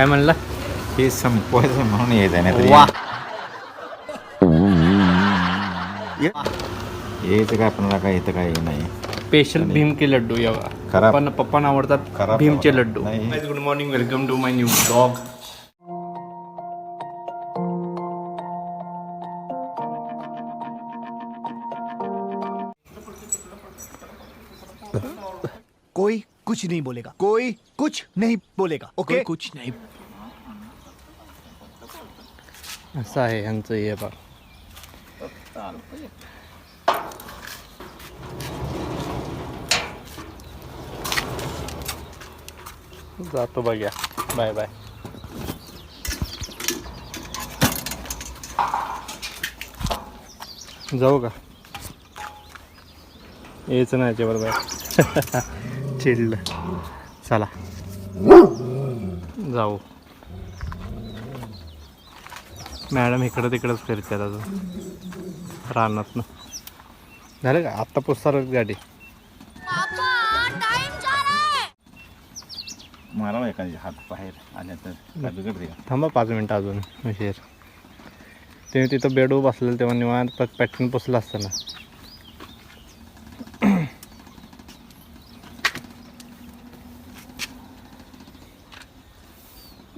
काय म्हणला? हे संपवायचं म्हणून येत आहे नाही वा. यायचं काय आपल्याला काय इथं काही नाही. स्पेशल भीम के लड्डू या खराब. पप्पा पप्पांना आवडतात खराब भीमचे. लड्डू. नाही. Good morning welcome to my new blog कोई कुछ नहीं बोलेगा। कोई? कुछ नहीं बोलेगा ओके कुछ नाही। असं आहे यांचं हे बघ जातो बघ्या बाय बाय। जाऊ का? यायचं नाही याच्याबरोबर चिडलं. चला. जाऊ. मॅडम इकडं तिकडंच फिरतात अजून. रानात ना झालं का? आत्ता पुसणार गाडी. मला एखादी हात बाहेर आल्या तर. थांबा पाच मिनटं अजून उशीर. ते तिथं बेडवर बसलेलं तेव्हा निवांत पॅटर्न पुसलं असतं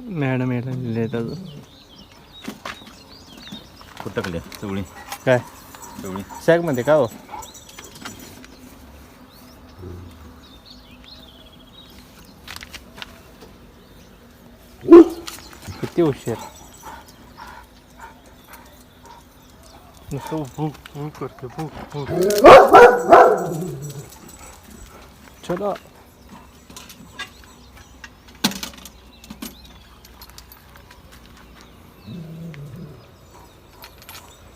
मॅडम यायला लिहिले आहेत अजून. कुठं कले चवळी. काय? चवळी. सॅगमध्ये का हो? किती उशीर नुसतं भूक भूक करते भूक भूक चलो.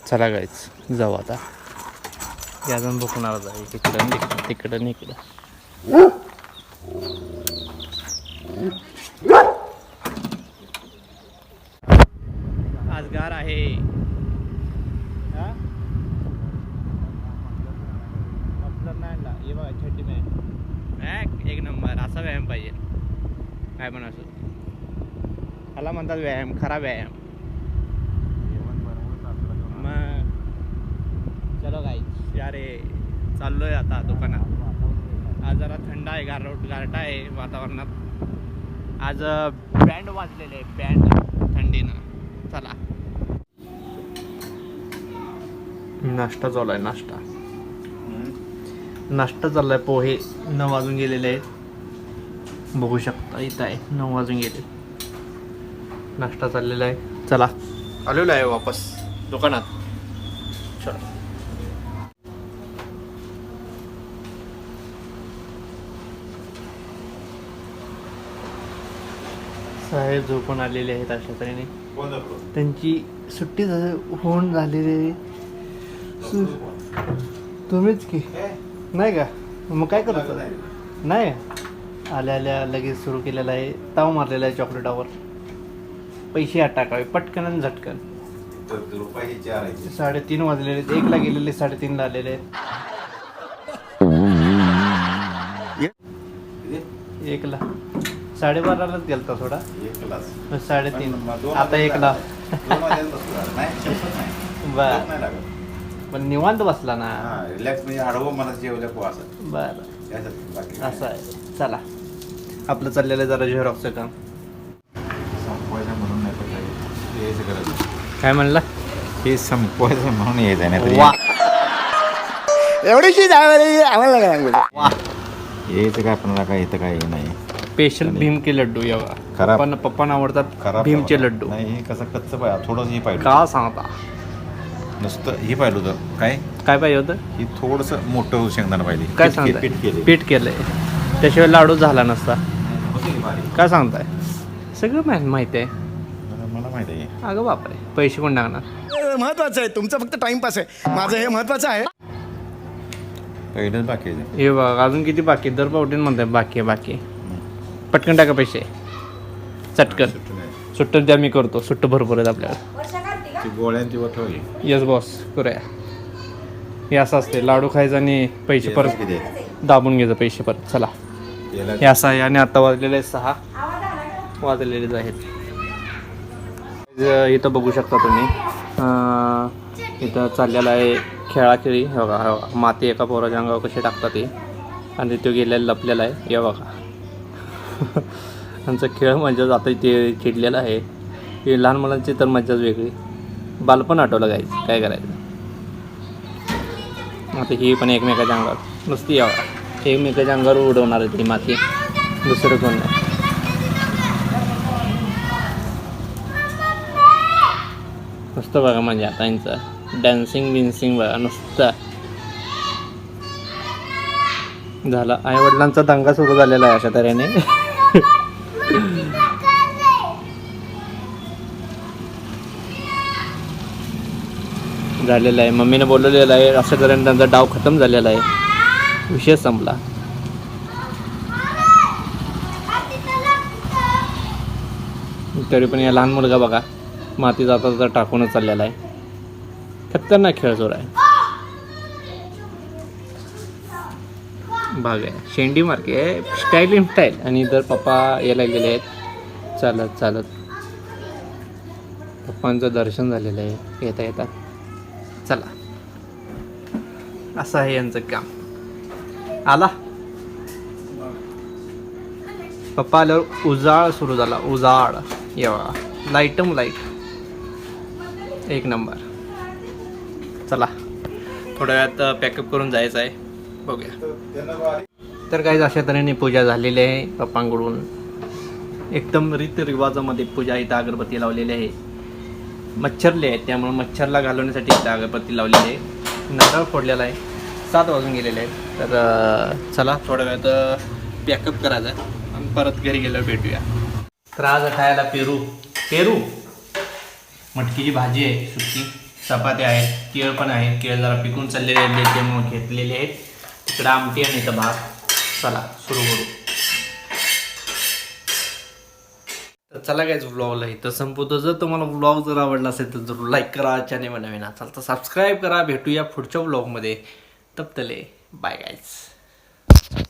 चला गायच जाऊ आता. या अजून बघून जाईल तिकडं तिकडं तिकडं इकडं आज गार आहे. नाही एक नंबर असा व्यायाम पाहिजे. काय पण असो. ह्याला म्हणतात व्यायाम खरा व्यायाम मग चलो गाई अरे चाललोय आता दुकानात. आज जरा थंड आहे गारट गारट आहे वातावरणात. आज बँड वाजलेले बँड थंडीनं. चला. नाश्ता चालू आहे नाश्ता. नाश्ता चाललाय पोहे नऊ वाजून गेलेले आहेत. बघू शकता इथं आहे नऊ वाजून गेले. नाश्ता चाललेला आहे. चला. आलेलो आहे वापस दुकानात. साहेब झोपून आलेले आहेत अशा तऱ्हेने. त्यांची सुट्टी होऊन झालेली तुम्हीच की? नाही का? मग काय करत? नाही. आल्या आल्या लगेच सुरू केलेलं आहे. ताव मारलेला आहे चॉकलेटावर पैसे आत टाकावे पटकन आणि झटकन. साडेतीन वाजलेले आहेत. एकला गेलेले साडेतीनला आलेले आहेत. एकला. साडेबारालाच गेलता थोडा एक क्लास मग साडेतीन आता एकला. बर. पण निवांत बसला ना. रिलॅक्स म्हणजे आडवं मला जेवल्या को असं बर. काय. असं आहे. चला. आपलं चाललेलं जरा झेरॉक्सचं काम. म्हणून नाही यायचं. काय म्हणला? हे संपवायचं म्हणून येत आहे नाही वा. एवढीशी आम्हाला वा. यायचं काय आपल्याला काय इथं काही नाही. स्पेशल भीम के लड्डू या खराब. पप्पांना पप्पांना आवडतात खराब भीमचे लड्डू. नाही हे कसं कच्चं पाहिजे थोडंसं हे पाहिजे का सांगता? नुसतं हे पाहिलं होतं. काय? काय पाहिजे होतं? हे थोडंसं मोठं शेंगदाणा पाहिजे काय पीठ के- सांगताय? पीठ केले. पीठ केलंय. त्याशिवाय लाडू झाला नसता. होते की बारीक? काय सांगताय? सगळं माहिती माहिती आहे. मला मला माहिती आहे. अगं बापरे पैसे कोण टाकणार? महत्वाचं आहे. तुमचं फक्त टाइमपास आहे. माझं हे महत्वाचं आहे. पहिलंच बाकी आहे. हे बघ अजून किती बाकी? आहे? दर पावटीन म्हणताय बाकी आहे बाकी आहे. पटकन टाका पैसे. चटकन. सुट्टी द्या मी करतो. सुट्ट भरपूर आहेत आपल्याला गोळ्यांची वठवली येस बॉस करूया. हे असं असते. लाडू खायचं आणि पैसे परत किती आहे? दाबून घ्यायचं पैसे परत. चला. हे असं आहे आणि आता वाजलेले आहेत सहा. वाजलेलेच आहेत. इथं इथं बघू शकता तुम्ही. अं, इथं चाललेला आहे खेळाखेळी. हे बघा हे बघा. माती एका पोराच्या अंगावर कशी टाकतात ते आणि तो गेलेला लपलेला आहे. हे बघा. आमचा खेळ म्हणजे मजाच आता इथे चिडलेला आहे. हे लहान मुलांची तर मज्जाच वेगळी. बालपण आठवलं गायचं काय करायचं? आता ही पण एकमेकाच्या अंगावर. नुसती यावं. एकमेकाच्या अंगावर उडवणार आहे ती माती. दुसरं कोण नाही. नुसतं बघा म्हणजे आता यांचं. डॅन्सिंग बिन्सिंग बघा नुसतं. झाला. आईवडिलांचा दंगा सुरू झालेला आहे अशा तऱ्हेने. झालेला आहे. मम्मीने बोलवलेलं आहे. अशा तऱ्हेने त्यांचा डाव खतम झालेला आहे. विषय संपला. तरी पण या लहान मुलगा बघा माती जाता जाता टाकूनच चाललेला आहे. खतरनाक खेळ जोर आहे. भाग आहे. शेंडी मार्के आहे. Style in style. आणि इतर पप्पा यायला गेले आहेत. चालत चालत. पप्पांचं दर्शन झालेलं आहे. येता येतात चला. असं आहे यांचं काम. आला? पप्पा आल्यावर उजाळ सुरू झाला. उजाळ एवढा लाईटम लाइट एक नंबर चला. थोड्या वेळात पॅकअप करून जायचं आहे. बघूया. तर काही अशा तऱ्हेने पूजा झालेली आहे पप्पांकडून. एकदम रीतरिवाजामध्ये पूजा इथं अगरबत्ती लावलेली आहे. मच्छरले आहेत त्यामुळे मच्छरला घालवण्यासाठी इथं अगरबत्ती लावलेली आहे. नारळ फोडलेला आहे. सात वाजून गेलेले आहेत. तर चला थोड्या वेळात पॅकअप करायचा आहे. आणि परत घरी गेल्यावर भेटूया. तर आज खायला पेरू. पेरू? मटकीची भाजी आहे सुकी. चपात्या आहेत केळ पण आहेत केळ जरा पिकून चाललेले आहेत त्यामुळे घेतलेले आहेत. तिकडं आमटी आणि इथं भात. चला सुरू करू. चला कायच व्लॉगला इथं संपवतो. जर तुम्हाला व्लॉग जर आवडला असेल तर जरूर लाईक करा चॅनेल नवीन असाल तर सबस्क्राईब करा. भेटूया पुढच्या व्लॉगमध्ये तप्तले. बाय गायच